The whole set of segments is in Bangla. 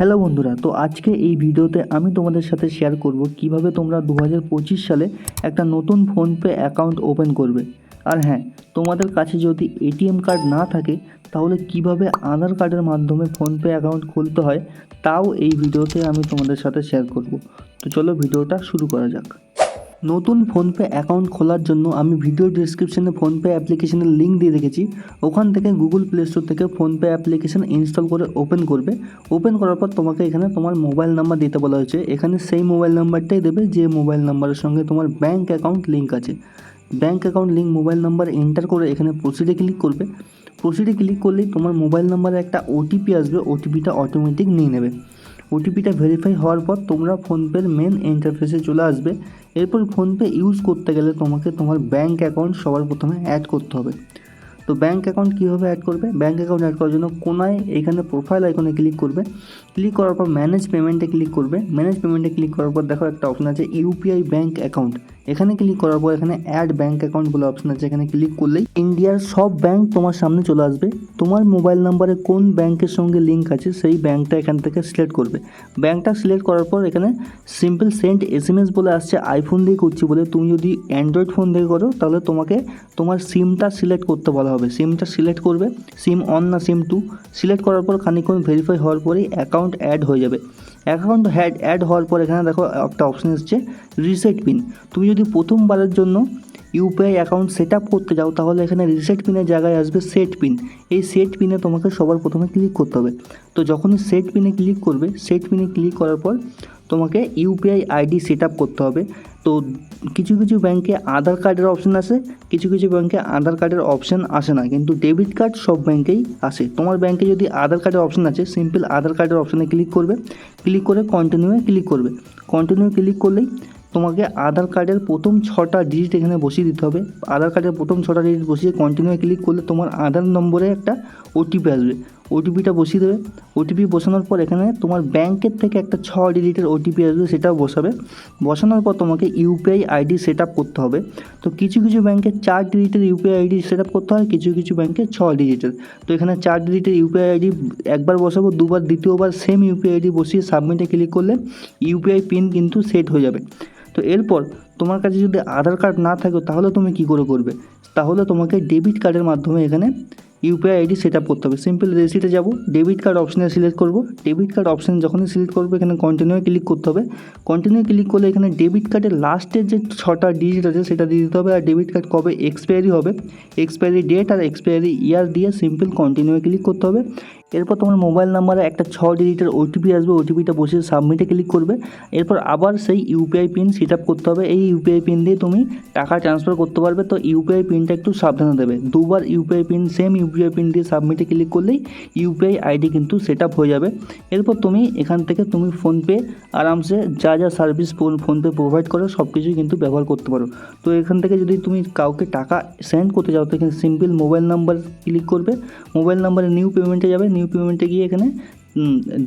হ্যালো বন্ধুরা, তো আজকে এই ভিডিওতে আমি তোমাদের সাথে শেয়ার করব কীভাবে তোমরা দু হাজার পঁচিশ সালে একটা নতুন ফোনপে অ্যাকাউন্ট ওপেন করবে। আর হ্যাঁ তোমাদের কাছে যদি এটিএম কার্ড না থাকে, তাহলে কীভাবে আধার কার্ডের মাধ্যমে ফোনপে অ্যাকাউন্ট খুলতে হয়, তাও এই ভিডিওতে আমি তোমাদের সাথে শেয়ার করব। তো চলো ভিডিওটা শুরু করা যাক। নতুন ফোনপে অ্যাকাউন্ট খোলার জন্য আমি ভিডিও ডিসক্রিপশনে ফোনপে অ্যাপ্লিকেশনের লিঙ্ক দিয়ে রেখেছি। ওখান থেকে গুগল প্লে স্টোর থেকে ফোনপে অ্যাপ্লিকেশন ইনস্টল করে ওপেন করবে। ওপেন করার পর তোমাকে এখানে তোমার মোবাইল নাম্বার দিতে বলা হয়েছে। এখানে সেই মোবাইল নাম্বারটাই দেবে যে মোবাইল নাম্বারের সঙ্গে তোমার ব্যাঙ্ক অ্যাকাউন্ট লিঙ্ক আছে। Bank account link, mobile number enter করে এখানে প্রসিডে ক্লিক করবে। প্রসিডে ক্লিক করলেই তোমার মোবাইল নাম্বারে একটা ওটিপি আসবে। ওটিপিটা অটোমেটিক নিয়ে নেবে। ওটিপিটা ভেরিফাই হওয়ার পর তোমরা ফোনপের মেন ইন্টারফেসে চলে আসবে। এরপর ফোনপে ইউজ করতে গেলে তোমাকে তোমার ব্যাঙ্ক অ্যাকাউন্ট সবার প্রথমে অ্যাড করতে হবে। তো ব্যাঙ্ক অ্যাকাউন্ট কীভাবে অ্যাড করবে? ব্যাঙ্ক অ্যাকাউন্ট অ্যাড করার জন্য কোনায় এখানে প্রোফাইল আইকনে ক্লিক করবে। ক্লিক করার পর ম্যানেজ পেমেন্টে ক্লিক করবে। ম্যানেজ পেমেন্টে ক্লিক করার পর দেখো একটা অপশন আছে ইউপিআই ব্যাঙ্ক অ্যাকাউন্ট এখানে ক্লিক করার পর এখানে অ্যাড ব্যাঙ্ক অ্যাকাউন্ট বলে অপশন আছে। এখানে ক্লিক করলেই ইন্ডিয়ার সব ব্যাঙ্ক তোমার সামনে চলে আসবে। তোমার মোবাইল নাম্বারে কোন ব্যাঙ্কের সঙ্গে লিঙ্ক আছে, সেই ব্যাঙ্কটা এখান থেকে সিলেক্ট করবে। ব্যাঙ্কটা সিলেক্ট করার পর এখানে simple send S M S বলে আসছে আইফোন দিয়ে করছি বলে। তুমি যদি অ্যান্ড্রয়েড ফোন দিয়ে করো, তাহলে তোমাকে তোমার সিমটা সিলেক্ট করতে বলা হবে। সিমটা সিলেক্ট করবে সিম অন না সিম টু সিলেক্ট করার পর খানিকক্ষণ ভেরিফাই হওয়ার পরেই অ্যাকাউন্ট অ্যাড হয়ে যাবে। অ্যাকাউন্ট হ্যাড অ্যাড হওয়ার পর এখানে দেখো একটা অপশন এসছে রিসেট পিন তুমি যদি প্রথমবারের জন্য ইউপিআই অ্যাকাউন্ট সেট আপ করতে যাও, তাহলে এখানে রিসেট পিনের জায়গায় আসবে সেট পিন এই সেট পিনে তোমাকে সবার প্রথমে ক্লিক করতে হবে। তো যখনই সেট পিনে ক্লিক করবে সেট পিনে ক্লিক করার পর তোমাকে ইউপিআই আইডি সেট আপ করতে হবে। তো কিছু কিছু ব্যাংকে আধার কার্ডের অপশান আসে, কিছু কিছু ব্যাংকে আধার কার্ডের অপশান আসে না। কিন্তু ডেবিট কার্ড সব ব্যাংকেই আসে। তোমার ব্যাংকে যদি আধার কার্ডের অপশন আছে সিম্পল আধার কার্ডের অপশানে ক্লিক করবে। ক্লিক করে কন্টিনিউয়ে ক্লিক করবে। কন্টিনিউ ক্লিক করলেই তোমাকে আধার কার্ডের প্রথম ছটা ডিজিট এখানে বসিয়ে দিতে হবে। আধার কার্ডের প্রথম ছটা ডিজিট বসিয়ে কন্টিনিউ ক্লিক করলে তোমার আধার নম্বরে একটা ওটিপি আসবে। ওটিপিটা বসিয়ে দেবে। ওটিপি বসানোর পর এখানে তোমার ব্যাংকের থেকে একটা ছ ডিজিটের ওটিপি আসবে, সেটাও বসাবে। বসানোর পর তোমাকে ইউপিআই আইডি সেট আপ করতে হবে। তো কিছু কিছু ব্যাংকে চার ডিজিটের ইউপিআই আইডি সেট আপ করতে হয়, কিছু কিছু ব্যাংকে ছ ডিজিটের। তো এখানে চার ডিজিটের ইউপিআই আইডি একবার বসাবো, দুবার, দ্বিতীয়বার সেম ইউপিআই আইডি বসিয়ে সাবমিটে ক্লিক করলে ইউপিআই পিন কিন্তু সেট হয়ে যাবে। তো এরপর তোমার কাছে যদি আধার কার্ড না থাকে, তাহলে তুমি কি করে করবে? তাহলে তোমাকে ডেবিট কার্ডের মাধ্যমে এখানে ইউপিআই আইডি সেট আপ করতে হবে। সিম্পল রেসিটে যাব ডেবিট কার্ড অপশানে সিলেক্ট করব। ডেবিট কার্ড অপশান যখনই সিলেক্ট করব, এখানে কন্টিনিউ ক্লিক করতে হবে। কন্টিনিউ ক্লিক করলে এখানে ডেবিট কার্ডের লাস্টের যে ছটা ডিজিট আছে, সেটা দিয়ে দিতে হবে। আর ডেবিট কার্ড কবে এক্সপায়ারি হবে? এক্সপায়ারি ডেট আর এক্সপায়ারি ইয়ার দিয়ে সিম্পল কন্টিনিউ ক্লিক করতে হবে। এরপর তোমার মোবাইল নাম্বারে একটা ছ ডিজিটের ওটিপি আসবে ওটিপিটা বসে সাবমিটে ক্লিক করবে। এরপর আবার সেই ইউপিআই পিন সেট আপ করতে হবে। এই ইউপিআই পিন দিয়ে তুমি টাকা ট্রান্সফার করতে পারবে। তো ইউপিআই পিনটা একটু সাবধানে দেবে। দুবার UPI pin same UPI pin দিয়ে সাবমিটে ক্লিক করলেই ইউপিআই আইডি কিন্তু সেট আপ হয়ে যাবে। এরপর তুমি এখান থেকে তুমি ফোনপে আরামসে যা যা সার্ভিস ফোনপে প্রোভাইড করে সব কিছুই কিন্তু ব্যবহার করতে পারো। তো এখান থেকে যদি তুমি কাউকে টাকা সেন্ড করতে যাও, তো এখানে সিম্পল মোবাইল নাম্বার ক্লিক করবে। মোবাইল নাম্বারে নিউ পেমেন্টে যাবে। নিউ পেমেন্টে গিয়ে এখানে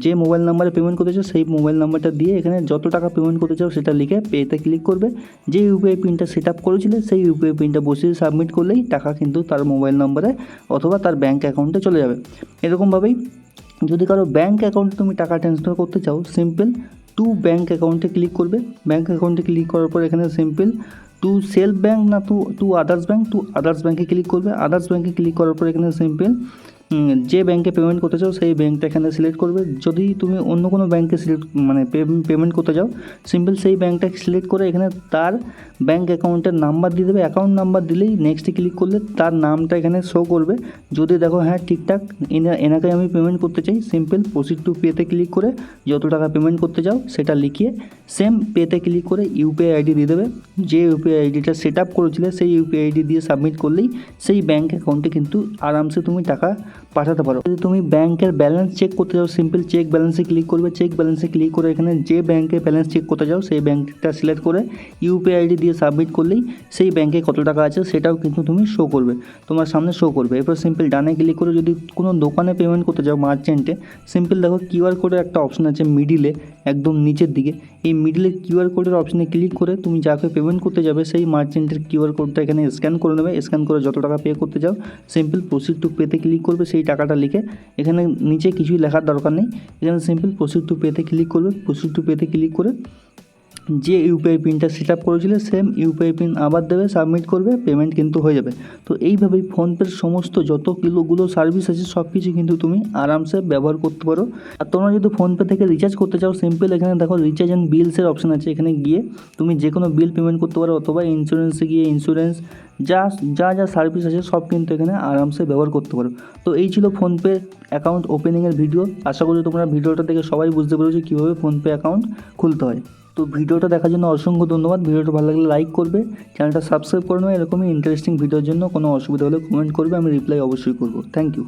যে মোবাইল নাম্বারে পেমেন্ট করতে চাও, সেই মোবাইল নাম্বারটা দিয়ে এখানে যত টাকা পেমেন্ট করতে চাও, সেটা লিখে পেতে ক্লিক করবে। যে ইউপিআই পিনটা সেট আপ করেছিলে, সেই ইউপিআই পিনটা বসিয়ে সাবমিট করলেই টাকা কিন্তু তার মোবাইল নাম্বারে অথবা তার ব্যাঙ্ক অ্যাকাউন্টে চলে যাবে। এরকমভাবেই যদি কারও ব্যাঙ্ক অ্যাকাউন্টে তুমি টাকা ট্রান্সফার করতে চাও সিম্পল টু ব্যাঙ্ক অ্যাকাউন্টে ক্লিক করবে। ব্যাঙ্ক অ্যাকাউন্টে ক্লিক করার পর এখানে সিম্পল টু সেলফ ব্যাঙ্ক না to to others bank to others ব্যাঙ্কে ক্লিক করবে। আদার্স ব্যাঙ্কে ক্লিক করার পর এখানে সিম্পল যে ব্যাংকে পেমেন্ট করতে চাও, সেই ব্যাংকটা এখানে সিলেক্ট করবে। যদি তুমি অন্য কোনো ব্যাংকে সিলেক্ট মানে পেমেন্ট করতে চাও সিম্পল সেই ব্যাংকটা সিলেক্ট করে এখানে তার ব্যাংক অ্যাকাউন্টের নাম্বার দিয়ে দেবে। অ্যাকাউন্ট নাম্বার দিলেই নেক্সটে ক্লিক করলে তার নামটা এখানে শো করবে। যদি দেখো হ্যাঁ ঠিকঠাক, এনা, এনাকে আমি পেমেন্ট করতে চাই সিম্পল প্রসিড টু পেতে ক্লিক করে যত টাকা পেমেন্ট করতে চাও সেটা লিখিয়ে সেম পেতে ক্লিক করে ইউপিআই আইডি দিয়ে দেবে। যে ইউপিআই আইডিটা সেট আপ করেছিলে, সেই ইউপিআই আইডি দিয়ে সাবমিট করলেই সেই ব্যাংক অ্যাকাউন্টে কিন্তু আরামসে তুমি টাকা পাঠাতে পারো। যদি তুমি ব্যাংকের ব্যালেন্স চেক করতে যাও সিম্পল চেক ব্যালেন্সে ক্লিক করবে। চেক ব্যালেন্সে ক্লিক করে এখানে যে ব্যাংকে ব্যালেন্স চেক করতে যাও, সেই ব্যাংকটা সিলেক্ট করে ইউপিআই আইডি দিয়ে সাবমিট করলেই সেই ব্যাংকে কত টাকা আছে, সেটাও কিন্তু তুমি শো করবে। তোমার সামনে শো করবে। এরপর সিম্পল ডানে ক্লিক করে যদি কোনো দোকানে পেমেন্ট করতে যাও মার্চেন্টে সিম্পল দেখো কিউআর কোডের একটা অপশন আছে মিডিলে একদম নিচের দিকে। এই মিডিলের কিউআর কোডের অপশনে ক্লিক করে তুমি যাকে পেমেন্ট করতে যাবে সেই মার্চেন্টের কিউআর কোডটা এখানে স্ক্যান করে নেবে। স্ক্যান করে যত টাকা পে করতে যাও সিম্পল প্রসিড টু পেতে ক্লিক করবে সেই টাকাটা লিখে। এখানে নিচে কিছুই লেখার দরকার নেই। এখানে সিম্পল প্রসিড টু পেতে ক্লিক করবে। প্রসিড টু পেতে ক্লিক করে যে ইউপিআই পিনটা সেট আপ করেছিলে সেম ইউপিআই পিন আবার দেবে সাবমিট করবে পেমেন্ট কিন্তু হয়ে যাবে। তো এইভাবেই ফোনপের সমস্ত যত কিলোগুলো সার্ভিস আছে সব কিছু কিন্তু তুমি আরামসে ব্যবহার করতে পারো। আর তোমরা যদি ফোনপে থেকে রিচার্জ করতে চাও সিম্পল এখানে দেখো রিচার্জ অ্যান্ড বিলসের অপশন আছে। এখানে গিয়ে তুমি যে কোনো বিল পেমেন্ট করতে পারো, অথবা ইন্স্যুরেন্সে গিয়ে ইন্স্যুরেন্স যা যা যা সার্ভিস আছে, সব কিন্তু এখানে আরামসে ব্যবহার করতে পারো। তো এই ছিল ফোনপে অ্যাকাউন্ট ওপেনিংয়ের ভিডিও আশা করি তোমরা ভিডিওটা দেখে সবাই বুঝতে পেরেছ কীভাবে ফোনপে অ্যাকাউন্ট খুলতে হয়। তো ভিডিওটা দেখার জন্য অসংখ্য ধন্যবাদ। ভিডিওটা ভালো লাগলে লাইক করবে। চ্যানেলটা সাবস্ক্রাইব করে নেবে এরকমই ইন্টারেস্টিং ভিডিওর জন্য কোনো অসুবিধা হলে কমেন্ট করবে। আমি রিপ্লাই অবশ্যই করব। Thank you